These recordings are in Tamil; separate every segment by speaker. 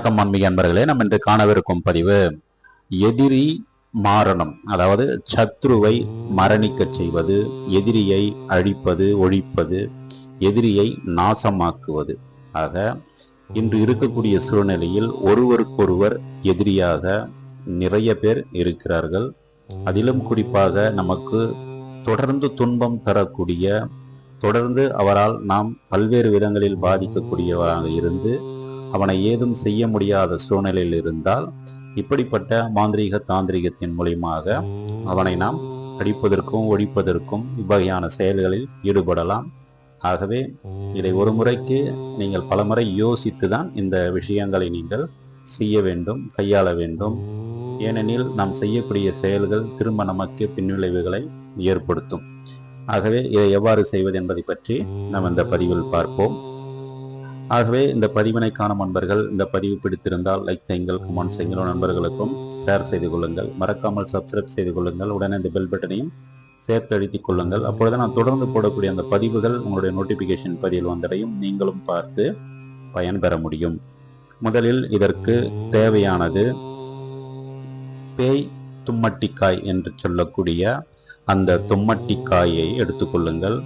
Speaker 1: வணக்கம் ஆன்மீக அன்பர்களே. நம்ம இன்று காணவிருக்கும் பதிவு எதிரி மாரணம். அதாவது சத்ருவை மரணிக்கச் செய்வது எதிரியை அழிப்பது ஒழிப்பது எதிரியை நாசமாக்குவது. ஆக இன்று இருக்கக்கூடிய சூழ்நிலையில் ஒருவருக்கொருவர் எதிரியாக நிறைய பேர் இருக்கிறார்கள். அதிலும் குறிப்பாக நமக்கு தொடர்ந்து துன்பம் தரக்கூடிய தொடர்ந்து அவரால் நாம் பல்வேறு விதங்களில் பாதிக்கக்கூடியவராக இருந்து அவனை ஏதும் செய்ய முடியாத சூழ்நிலையில் இருந்தால் இப்படிப்பட்ட மாந்திரீக தாந்திரிகத்தின் மூலியமாக அவனை நாம் அடிப்பதற்கும் ஒழிப்பதற்கும் இவ்வகையான செயல்களில் ஈடுபடலாம். ஆகவே இதை ஒரு முறைக்கு நீங்கள் பலமுறை யோசித்து தான் இந்த விஷயங்களை நீங்கள் செய்ய வேண்டும் கையாள வேண்டும். ஏனெனில் நாம் செய்யக்கூடிய செயல்கள் திரும்ப நமக்கு பின்விளைவுகளை ஏற்படுத்தும். ஆகவே இதை எவ்வாறு செய்வது என்பதை பற்றி நாம் இந்த பதிவில் பார்ப்போம். ஆகவே இந்த பதிவினை காணும் நண்பர்கள் இந்த பதிவு பிடித்திருந்தால் லைக் செய்யுங்கள் கமெண்ட் செய்யுங்கள் நண்பர்களுக்கும் ஷேர் செய்து கொள்ளுங்கள். மறக்காமல் சப்ஸ்கிரைப் செய்து கொள்ளுங்கள். உடனே இந்த பெல் பட்டனையும் சேர்த்து அழுத்திக் கொள்ளுங்கள். அப்பொழுது நான் தொடர்ந்து போடக்கூடிய அந்த பதிவுகள் உங்களுடைய நோட்டிபிகேஷன் பதிவில் வந்தடையும் நீங்களும் பார்த்து பயன்பெற முடியும். முதலில் இதற்கு தேவையானது பேய் தும்மட்டிக்காய் என்று சொல்லக்கூடிய அந்த தும்மட்டிக்காயை எடுத்துக்கொள்ளுங்கள்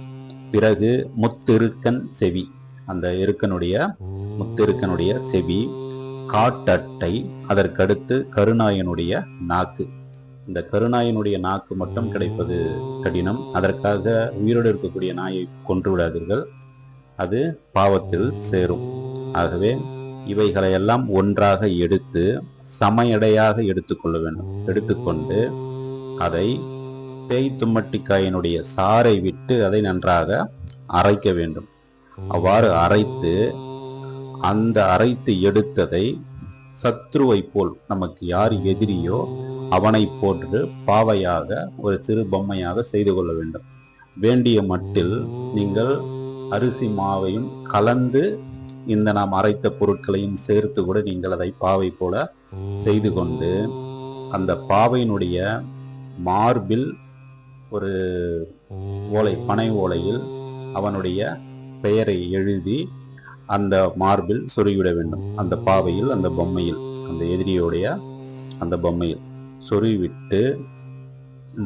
Speaker 1: பிறகு முத்திருக்கன் செவி. அந்த இருக்கனுடைய முத்திருக்கனுடைய செவி காட்டட்டை அதற்கடுத்து கருநாயனுடைய நாக்கு. இந்த கருநாயனுடைய நாக்கு மட்டும் கிடைப்பது கடினம். அதற்காக உயிரோடு இருக்கக்கூடிய நாயை கொன்று விடாதீர்கள். அது பாவத்தில் சேரும். ஆகவே இவைகளையெல்லாம் ஒன்றாக எடுத்து சமையடையாக எடுத்துக்கொள்ள வேண்டும். எடுத்துக்கொண்டு அதை பேய் தும்மட்டிக்காயினுடைய சாறை விட்டு அதை நன்றாக அரைக்க வேண்டும். அவ்வாறு அரைத்து அந்த அரைத்து எடுத்ததை சத்ருவை போல் நமக்கு யார் எதிரியோ அவனை போன்று பாவையாக ஒரு சிறு பொம்மையாக செய்து கொள்ள வேண்டும். வேண்டிய மட்டில் நீங்கள் அரிசி மாவையும் கலந்து இந்த நாம் அரைத்த பொருட்களையும் சேர்த்து கூட நீங்கள் அதை பாவை போல செய்து கொண்டு அந்த பாவையினுடைய மார்பில் ஒரு ஓலை பனை ஓலையில் அவனுடைய பெயரை எழுதி அந்த மார்பில் சொருகிவிட வேண்டும். அந்த பாவையில் அந்த பொம்மையில் அந்த எதிரியுடைய அந்த பொம்மையில் சொருகிவிட்டு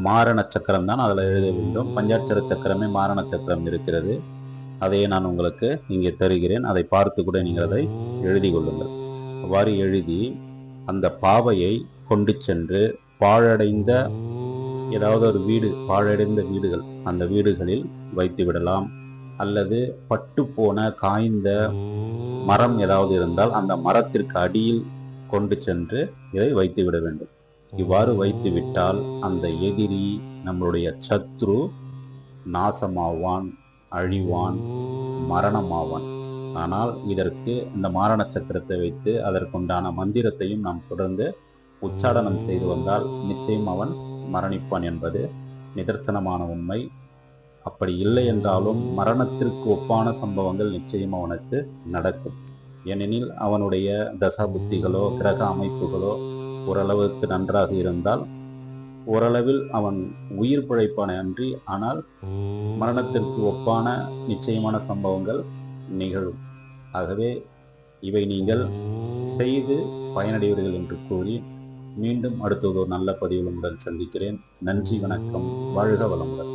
Speaker 1: மாரண சக்கரம் தான் அதில் எழுத வேண்டும். பஞ்சாட்சர சக்கரமே மாரண சக்கரம் இருக்கிறது. அதையே நான் உங்களுக்கு இங்கே தருகிறேன். அதை பார்த்து கூட நீங்கள் அதை எழுதி கொள்ளுங்கள். அவ்வாறு எழுதி அந்த பாவையை கொண்டு சென்று பாழடைந்த ஏதாவது ஒரு வீடு பாழடைந்த வீடுகள் அந்த வீடுகளில் வைத்து விடலாம். அல்லது பட்டு போன காய்ந்த மரம் ஏதாவது இருந்தால் அந்த மரத்திற்கு அடியில் கொண்டு சென்று இதை வைத்து விட வேண்டும். இவ்வாறு வைத்து விட்டால் அந்த எதிரி நம்மளுடைய சத்ரு நாசமாவான் அழிவான் மரணமாவான். ஆனால் இதற்கு இந்த மாரண சக்கரத்தை வைத்து அதற்குண்டான மந்திரத்தையும் நாம் தொடர்ந்து உச்சாடனம் செய்து வந்தால் நிச்சயம் அவன் மரணிப்பான் என்பது நிதர்சனமான உண்மை. அப்படி இல்லை என்றாலும் மரணத்திற்கு ஒப்பான சம்பவங்கள் நிச்சயம் அவனுக்கு நடக்கும். ஏனெனில் அவனுடைய தசாபுத்திகளோ கிரக அமைப்புகளோ ஓரளவுக்கு நன்றாக இருந்தால் ஓரளவில் அவன் உயிர் பிழைப்பான அன்றி ஆனால் மரணத்திற்கு ஒப்பான நிச்சயமான சம்பவங்கள் நிகழும். ஆகவே இவை நீங்கள் செய்து பயனடைவீர்கள் என்று கூறி மீண்டும் அடுத்தது ஒரு நல்ல பதிவில் உடன் சந்திக்கிறேன். நன்றி வணக்கம். வாழ்க வளமுடன்.